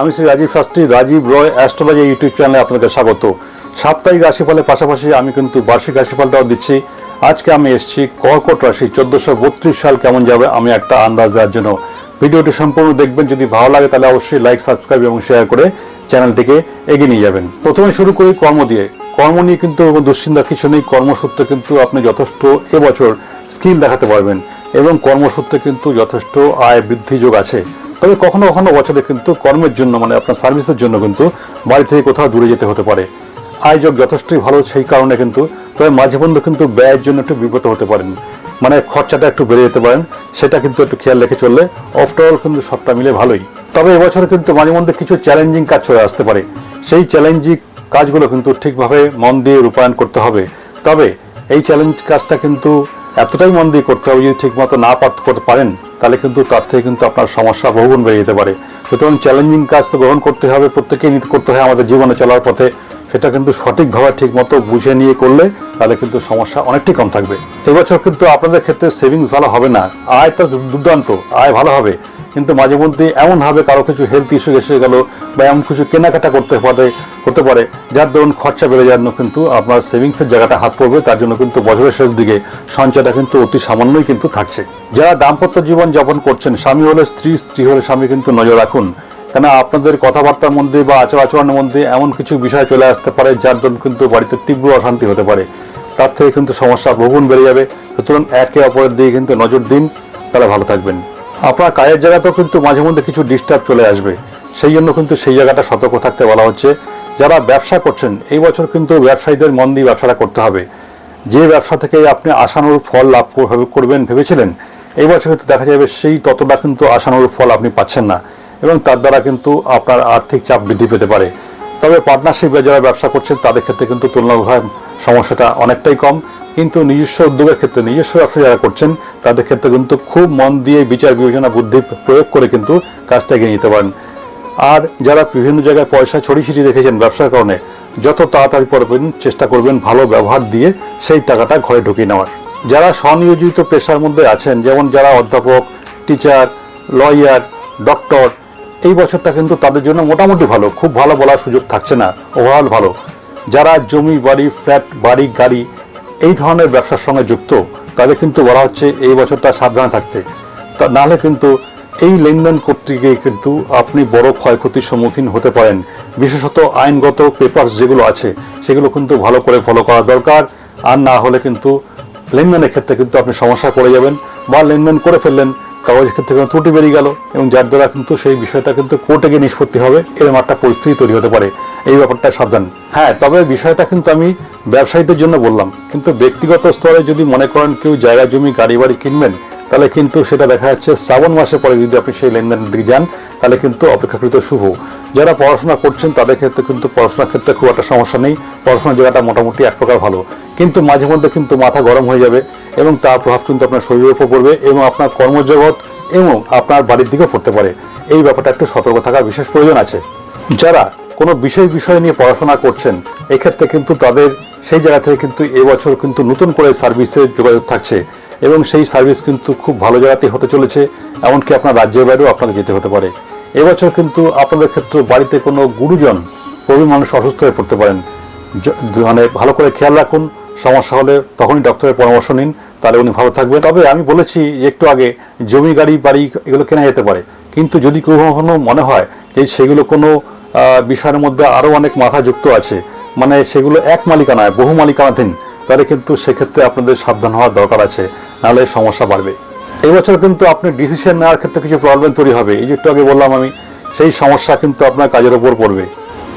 আমি Shri Rajiv Shastri, Rajiv Roy, astrology YouTube চ্যানেলে আপনাকে স্বাগত। সাপ্তাহিক রাশিফলের পাশাপাশি আমি কিন্তু বার্ষিক রাশিফলটাও দিচ্ছি। আজকে আমি এসেছি কর্কট রাশি, চোদ্দশো বত্রিশ সাল কেমন যাবে আমি একটা আন্দাজ দেওয়ার জন্য। ভিডিওটি সম্পূর্ণ দেখবেন, যদি ভালো লাগে তাহলে অবশ্যই লাইক সাবস্ক্রাইব এবং শেয়ার করে চ্যানেলটিকে এগিয়ে নিয়ে যাবেন। প্রথমে শুরু করি কর্ম দিয়ে। কর্ম নিয়ে কিন্তু দুশ্চিন্তা কিছু নেই, কর্মসূত্রে কিন্তু আপনি যথেষ্ট এবছর স্কিল দেখাতে পারবেন এবং কর্মসূত্রে কিন্তু যথেষ্ট আয় বৃদ্ধি যোগ আছে। তবে কখনো কখনো বছরে কিন্তু কর্মের জন্য মানে আপনার সার্ভিসের জন্য কিন্তু বাড়ি থেকে কোথাও দূরে যেতে হতে পারে। আয়োজক যথেষ্টই ভালো সেই কারণে কিন্তু, তবে মাঝে মধ্যে কিন্তু ব্যয়ের জন্য একটু বিব্রত হতে পারেন। মানে খরচাটা একটু বেড়ে যেতে পারেন, সেটা কিন্তু একটু খেয়াল রেখে চললে ওভারঅল কিন্তু সবটা মিলে ভালোই। তবে এবছর কিন্তু মাঝে মধ্যে কিছু চ্যালেঞ্জিং কাজ চলে আসতে পারে। সেই চ্যালেঞ্জিং কাজগুলো কিন্তু ঠিকভাবে মন দিয়ে রূপায়ণ করতে হবে। তবে এই চ্যালেঞ্জ কাজটা কিন্তু এতটাই মন দিয়ে করতে হবে, যদি ঠিকমতো না করতে পারেন, তাহলে কিন্তু তার থেকে কিন্তু আপনার সমস্যা বহুগুণ বেড়ে যেতে পারে। সুতরাং চ্যালেঞ্জিং কাজ তো গ্রহণ করতে হবে প্রত্যেকেই করতে হয় আমাদের জীবনে চলার পথে। সেটা কিন্তু সঠিকভাবে ঠিকমতো বুঝে নিয়ে করলে তাহলে কিন্তু সমস্যা অনেকটাই কম থাকবে। এবছর কিন্তু আপনাদের ক্ষেত্রে সেভিংস ভালো হবে না। আয় তো দুর্দান্ত, আয় ভালো হবে। কিন্তু মাঝে মধ্যে এমন হবে কারও কিছু হেলথ ইস্যু এসে গেল বা এমন কিছু কেনাকাটা করতে পারে হতে পারে, যার দরুন খরচা বেড়ে যাওয়ার কিন্তু আপনার সেভিংসের জায়গাটা হাত পড়বে, তার জন্য কিন্তু বছরের শেষ দিকে সঞ্চয়টা কিন্তু অতি সামান্যই কিন্তু থাকছে। যারা দাম্পত্য জীবন যাপন করছেন, স্বামী হলে স্ত্রী স্ত্রী হলে স্বামী কিন্তু নজর রাখুন। কেন আপনাদের কথাবার্তার মধ্যে বা আচার আচরণের মধ্যে এমন কিছু বিষয় চলে আসতে পারে, যার জন্য কিন্তু বাড়িতে তীব্র অশান্তি হতে পারে। তার থেকে কিন্তু সমস্যা বহুগুণ বেড়ে যাবে। সুতরাং একে অপরের দিকে কিন্তু নজর দিন। তারা ভালো থাকবেন। আপনার কাজের জায়গাতেও কিন্তু মাঝে মধ্যে কিছু ডিস্টার্ব চলে আসবে। সেই জন্য কিন্তু সেই জায়গাটা সতর্ক থাকতে বলা হচ্ছে। যারা ব্যবসা করছেন, এই বছর কিন্তু ব্যবসায়ীদের মন দিয়ে ব্যবসাটা করতে হবে। যে ব্যবসা থেকে আপনি আশানুরূপ ফল লাভ কর- করবেন, ভেবেছিলেন, এই বছর কিন্তু দেখা যাবে সেই ততটা কিন্তু আশানুরূপ ফল আপনি পাচ্ছেন না এবং তার দ্বারা কিন্তু আপনার আর্থিক চাপ বৃদ্ধি পেতে পারে। তবে পার্টনারশিপে যারা ব্যবসা করছেন, তাদের ক্ষেত্রে কিন্তু তুলনাভাবে সমস্যাটা অনেকটাই কম। কিন্তু নিজস্ব উদ্যোগের ক্ষেত্রে নিজস্ব ব্যবসা যারা করছেন, তাদের ক্ষেত্রে কিন্তু খুব মন দিয়ে বিচার বিবেচনা বুদ্ধি প্রয়োগ করে কিন্তু কাজটা এগিয়ে নিতে পারেন। আর যারা বিভিন্ন জায়গায় পয়সা ছড়িয়ে ছিটিয়ে রেখেছেন ব্যবসার কারণে, যত তাড়াতাড়ি করবেন, চেষ্টা করবেন ভালো ব্যবহার দিয়ে সেই টাকাটা ঘরে ঢুকিয়ে নেওয়ার। যারা স্বনিয়োজিত পেশার মধ্যে আছেন, যেমন যারা অধ্যাপক, টিচার, লয়ার, ডক্টর, এই বছরটা কিন্তু তাদের জন্য মোটামুটি ভালো, খুব ভালো বলার সুযোগ থাকছে না। ওভারঅল ভালো। যারা জমি, বাড়ি, ফ্ল্যাট, বাড়ি, গাড়ি এই ধরনের ব্যবসার সঙ্গে যুক্ত, তাদের কিন্তু বলা হচ্ছে এই বছরটা সাবধানে থাকতে। তা নাহলে কিন্তু এই লেনদেন করতে গিয়ে কিন্তু আপনি বড় ক্ষয়ক্ষতির সম্মুখীন হতে পারেন। বিশেষত আইনগত পেপারস যেগুলো আছে, সেগুলো কিন্তু ভালো করে ফলো করা দরকার। আর না হলে কিন্তু লেনদেনের ক্ষেত্রে কিন্তু আপনি সমস্যা পড়ে যাবেন বা লেনদেন করে ফেললেন কাগজের ক্ষেত্রে কোনো ত্রুটি বেরিয়ে গেল এবং যার দ্বারা কিন্তু সেই বিষয়টা কিন্তু কোর্টে গিয়ে নিষ্পত্তি হবে এরকম একটা পরিস্থিতি তৈরি হতে পারে। এই ব্যাপারটা সাবধান। হ্যাঁ তবে বিষয়টা কিন্তু আমি ব্যবসায়ীদের জন্য বললাম। কিন্তু ব্যক্তিগত স্তরে যদি মনে করেন কেউ জায়গা, জমি, গাড়ি, বাড়ি কিনবেন তাহলে কিন্তু সেটা দেখা যাচ্ছে শ্রাবণ মাসের পরে যদি আপনি সেই লেনদেনের দিকে যান, তাহলে কিন্তু অপেক্ষাকৃত শুভ। যারা পড়াশোনা করছেন, তাদের ক্ষেত্রে কিন্তু পড়াশোনার ক্ষেত্রে খুব একটা সমস্যা নেই। পড়াশোনার জায়গাটা মোটামুটি এক প্রকার ভালো। কিন্তু মাঝে মধ্যে কিন্তু মাথা গরম হয়ে যাবে এবং তার প্রভাব কিন্তু আপনার শরীরের উপর পড়বে এবং আপনার কর্মজগৎ এবং আপনার বাড়ির দিকেও পড়তে পারে। এই ব্যাপারটা একটু সতর্ক থাকার বিশেষ প্রয়োজন আছে। যারা কোনো বিশেষ বিষয় নিয়ে পড়াশোনা করছেন, এক্ষেত্রে কিন্তু তাদের সেই জায়গা থেকে কিন্তু এবছর কিন্তু নতুন করে সার্ভিসের যোগাযোগ থাকছে। এবং সেই সার্ভিস কিন্তু খুব ভালো জায়গাতেই হতে চলেছে, এমনকি আপনার রাজ্যের বাইরেও আপনাদের যেতে হতে পারে। এবছর কিন্তু আপনাদের ক্ষেত্রে বাড়িতে কোনো গুরুজন প্রবীণ মানুষ অসুস্থ হয়ে পড়তে পারেন। মানে ভালো করে খেয়াল রাখুন, সমস্যা হলে তখনই ডক্টরের পরামর্শ নিন, তাহলে উনি ভালো থাকবে তবে আমি বলেছি যে একটু আগে, জমি, গাড়ি, বাড়ি এগুলো কেনা যেতে পারে। কিন্তু যদি কখনো মনে হয় যে সেগুলো কোনো বিষয়ের মধ্যে আরও অনেক মাথা যুক্ত আছে মানে সেগুলো এক মালিকানায়, বহু মালিকানাধীন তাহলে কিন্তু সেক্ষেত্রে আপনাদের সাবধান হওয়ার দরকার আছে, নাহলে সমস্যা বাড়বে। এবছর কিন্তু আপনি ডিসিশন নেওয়ার ক্ষেত্রে কিছু প্রবলেম তৈরি হবে। এই যে একটু আগে বললাম আমি, সেই সমস্যা কিন্তু আপনার কাজের ওপর পড়বে।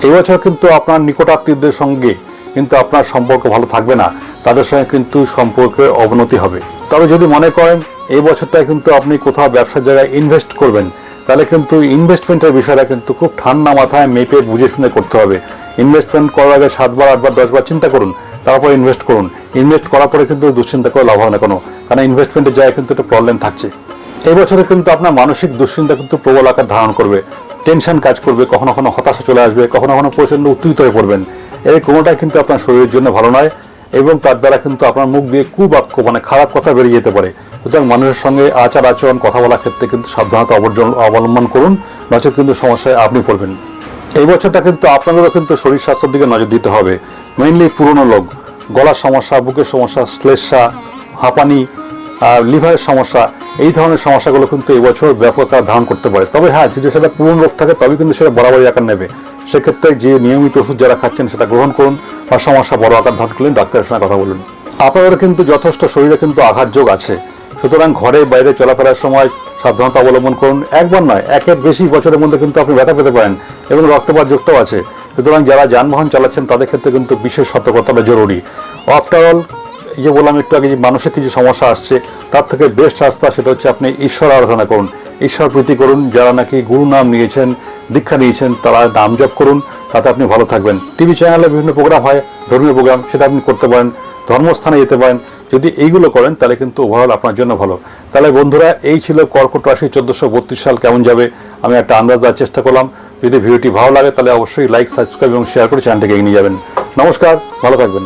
এবছর কিন্তু আপনার নিকটাত্মীয়দের সঙ্গে কিন্তু আপনার সম্পর্ক ভালো থাকবে না। তাদের সঙ্গে কিন্তু সম্পর্কের অবনতি হবে। তবে যদি মনে করেন, এই বছরটায় কিন্তু আপনি কোথাও ব্যবসার জায়গায় ইনভেস্ট করবেন, তাহলে কিন্তু ইনভেস্টমেন্টের বিষয়টা কিন্তু খুব ঠান্ডা মাথায় মেপে বুঝে শুনে করতে হবে। ইনভেস্টমেন্ট করার আগে সাতবার, আটবার, দশবার চিন্তা করুন। তারপর ইনভেস্ট করুন। ইনভেস্ট করার পরে কিন্তু দুশ্চিন্তা করে লাভ হবে না কোনো। কারণ ইনভেস্টমেন্টের জায়গায় কিন্তু একটা প্রবলেম থাকছে। এই বছরে কিন্তু আপনার মানসিক দুশ্চিন্তা কিন্তু প্রবল আকার ধারণ করবে। টেনশন কাজ করবে, কখনো কখনো হতাশা চলে আসবে, কখনো কখনো প্রচণ্ড উত্তেজিত হয়ে পড়বেন। এই কোনোটাই কিন্তু আপনার শরীরের জন্য ভালো নয় এবং তার দ্বারা কিন্তু আপনার মুখ দিয়ে কুবাক্য মানে খারাপ কথা বেরিয়ে যেতে পারে। সুতরাং মানুষের সঙ্গে আচার আচরণ, কথা বলার ক্ষেত্রে কিন্তু সাবধানতা অবর্জন- অবলম্বন করুন। নচেত কিন্তু সমস্যায় আপনি পড়বেন। এই বছরটা কিন্তু আপনাদেরও কিন্তু শরীর স্বাস্থ্যের দিকে নজর দিতে হবে। মেইনলি পুরনো লোক। গলার সমস্যা, বুকের সমস্যা, শ্লেষা, হাঁপানি লিভারের সমস্যা, এই ধরনের সমস্যাগুলো কিন্তু এবছর ব্যাপক আকার ধারণ করতে পারে। তবে হ্যাঁ যদি সেটা পুরনো রোগ থাকে তবে কিন্তু সেটা বরাবরই আকার নেবে। সেক্ষেত্রে যে নিয়মিত ওষুধ যারা খাচ্ছেন, সেটা গ্রহণ করুন। বা সমস্যা বড় আকার ধারণ করলেন ডাক্তারের সঙ্গে কথা বলুন। আপনাদের কিন্তু যথেষ্ট শরীরে কিন্তু আঘাত যোগ আছে। সুতরাং ঘরে বাইরে চলাফেরার সময় সাবধানতা অবলম্বন করুন। একবার নয়, একের বেশি বছরের মধ্যে কিন্তু আপনি ব্যথা পেতে পারেন এবং রক্তপাত যুক্তও আছে। সুতরাং যারা যানবাহন চালাচ্ছেন, তাদের ক্ষেত্রে কিন্তু বিশেষ সতর্কতাটা জরুরি। আফটার অল এই যে বললাম একটু আগে যে মানুষের কিছু সমস্যা আসছে, তার থেকে বেস্ট রাস্তা সেটা হচ্ছে আপনি ঈশ্বর আরাধনা করুন। ঈশ্বর প্রীতি করুন, যারা নাকি গুরু নাম নিয়েছেন, দীক্ষা নিয়েছেন, তারা নাম জপ করুন, তাতে আপনি ভালো থাকবেন। টিভি চ্যানেলে বিভিন্ন প্রোগ্রাম হয়, ধর্মীয় প্রোগ্রাম সেটা আপনি করতে পারেন, ধর্মস্থানে যেতে পারেন। যদি এইগুলো করেন, তাহলে কিন্তু ওভারঅল আপনার জন্য ভালো। তাহলে বন্ধুরা, এই ছিল কর্কট রাশি চোদ্দশো সাল কেমন যাবে? আমি একটা আন্দাজ দেওয়ার চেষ্টা করলাম। যদি ভিডিওটি ভালো লাগে, তাহলে অবশ্যই লাইক সাবস্ক্রাইব এবং শেয়ার করে চ্যানেলটিকে এগিয়ে নিয়ে যাবেন। নমস্কার, ভালো থাকবেন।